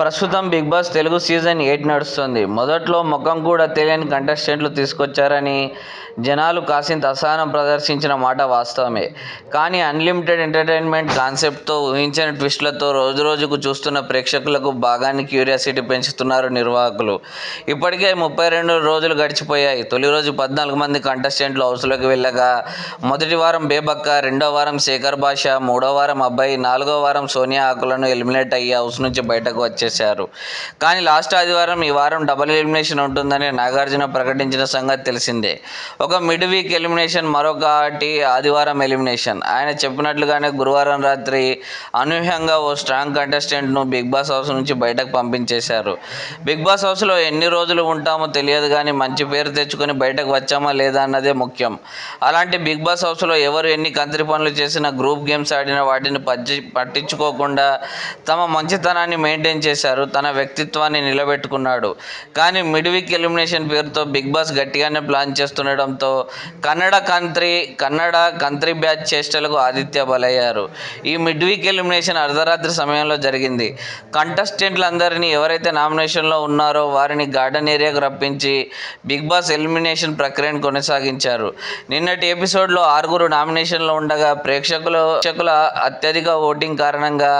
ప్రస్తుతం Bigg Boss Telugu season eight నడుస్తుంది. మొదట్లో ముఖం కూడా తెలియని కంటెస్టెంట్లు తీసుకొచ్చారని జనాలు కాసింత అసహనం ప్రదర్శించిన మాట వాస్తవమే. కానీ అన్లిమిటెడ్ ఎంటర్టైన్మెంట్ కాన్సెప్ట్తో ఊహించని రోజు రోజుకు చూస్తున్న ప్రేక్షకులకు బాగానే క్యూరియాసిటీ పెంచుతున్నారు నిర్వాహకులు. ఇప్పటికే ముప్పై రెండు రోజులు గడిచిపోయాయి. తొలి రోజు పద్నాలుగు మంది కంటెస్టెంట్లు హౌస్లోకి వెళ్ళగా మొదటి వారం బేబక్క రెండో వారం శేఖర్ భాష మూడో వారం అబ్బాయి నాలుగో వారం సోనియా ఆకులను ఎలిమినేట్ అయ్యి హౌస్ నుంచి బయటకు చేశారు. కానీ లాస్ట్ ఆదివారం ఈ వారం డబుల్ ఎలిమినేషన్ ఉంటుందని నాగార్జున ప్రకటించిన సంగతి తెలిసిందే. ఒక మిడ్ వీక్ ఎలిమినేషన్ మరొకటి ఆదివారం ఎలిమినేషన్ ఆయన చెప్పినట్లుగానే గురువారం రాత్రి అనూహ్యంగా ఓ స్ట్రాంగ్ కంటెస్టెంట్ను బిగ్ బాస్ హౌస్ నుంచి బయటకు పంపించేశారు. బిగ్ బాస్ హౌస్లో ఎన్ని రోజులు ఉంటామో తెలియదు కానీ మంచి పేరు తెచ్చుకొని బయటకు వచ్చామా లేదా అన్నదే ముఖ్యం. అలాంటి బిగ్ బాస్ హౌస్లో ఎవరు ఎన్ని కంత్రి పనులు చేసినా గ్రూప్ గేమ్స్ ఆడినా వాటిని పట్టించుకోకుండా తమ మంచితనాన్ని మెయింటైన్ చేసి చేశారు తన వ్యక్తిత్వాన్ని నిలబెట్టుకున్నాడు. కానీ మిడ్ వీక్ ఎలిమినేషన్ పేరుతో బిగ్ బాస్ గట్టిగానే ప్లాన్ చేస్తుండడంతో కన్నడ కంత్రి కన్నడ కంత్రి బ్యాచ్ చేష్టలకు ఆదిత్య బలయ్యారు. ఈ మిడ్ వీక్ ఎలిమినేషన్ అర్ధరాత్రి సమయంలో జరిగింది. కంటెస్టెంట్లందరినీ ఎవరైతే నామినేషన్లో ఉన్నారో వారిని గార్డెన్ ఏరియాకు రప్పించి బిగ్ బాస్ ఎలిమినేషన్ ప్రక్రియను కొనసాగించారు. నిన్నటి ఎపిసోడ్లో ఆరుగురు నామినేషన్లో ఉండగా ప్రేక్షకుల ప్రేక్షకుల అత్యధిక ఓటింగ్ కారణంగా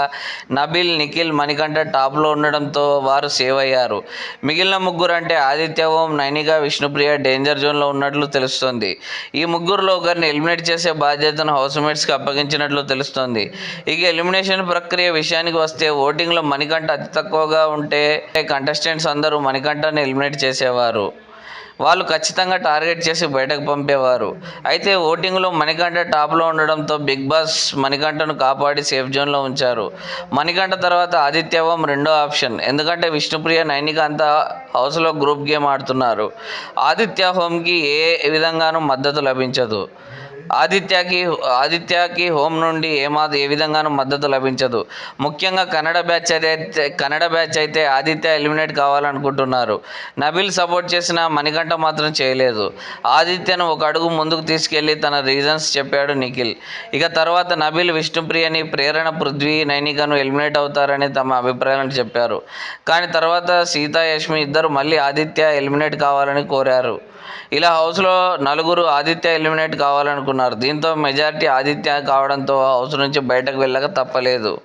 నబిల్ నిఖిల్ మణికంఠ టాప్లో ఉండడంతో వారు సేవ్ అయ్యారు మిగిలిన ముగ్గురు అంటే ఆదిత్య ఓం నైనిక విష్ణుప్రియ డేంజర్ జోన్లో ఉన్నట్లు తెలుస్తోంది. ఈ ముగ్గురులో ఒకరిని ఎలిమినేట్ చేసే బాధ్యతను హౌస్ మేట్స్కి అప్పగించినట్లు తెలుస్తోంది. ఇక ఎలిమినేషన్ ప్రక్రియ విషయానికి వస్తే ఓటింగ్లో మణికంఠ అతి తక్కువగా ఉంటే కంటెస్టెంట్స్ అందరూ మణికంఠని ఎలిమినేట్ చేసేవారు. వాళ్ళు ఖచ్చితంగా టార్గెట్ చేసి బయటకు పంపేవారు. అయితే ఓటింగ్లో మణికంఠ టాప్లో ఉండడంతో బిగ్ బాస్ మణికంఠను కాపాడి సేఫ్ జోన్లో ఉంచారు. మణికంఠ తర్వాత ఆదిత్యవం రెండో ఆప్షన్. ఎందుకంటే విష్ణుప్రియ నైనిక అంతా హౌస్లో గ్రూప్ గేమ్ ఆడుతున్నారు. ఆదిత్య హోమ్కి ఏ విధంగానూ మద్దతు లభించదు. ఆదిత్యకి ఆదిత్యకి హోమ్ నుండి ఏమా ఏ విధంగానూ మద్దతు లభించదు. ముఖ్యంగా కన్నడ బ్యాచ్ అయితే కన్నడ బ్యాచ్ అయితే ఆదిత్య ఎలిమినేట్ కావాలనుకుంటున్నారు. నబిల్ సపోర్ట్ చేసిన మణికంఠ మాత్రం చేయలేదు. ఆదిత్యను ఒక అడుగు ముందుకు తీసుకెళ్ళి తన రీజన్స్ చెప్పాడు నిఖిల్. ఇక తర్వాత నబిల్ విష్ణుప్రియని ప్రేరణ పృథ్వీ నైనికను ఎలిమినేట్ అవుతారని తమ అభిప్రాయాలను చెప్పారు. కానీ తర్వాత సీతా యష్మి ఇద్దరు మళ్ళీ ఆదిత్య ఎలిమినేట్ కావాలని కోరారు. ఇలా హౌస్లో నలుగురు ఆదిత్య ఎలిమినేట్ కావాలనుకున్నారు. దీంతో మెజారిటీ ఆదిత్య కావడంతో హౌస్ నుంచి బయటకు వెళ్ళక తప్పలేదు.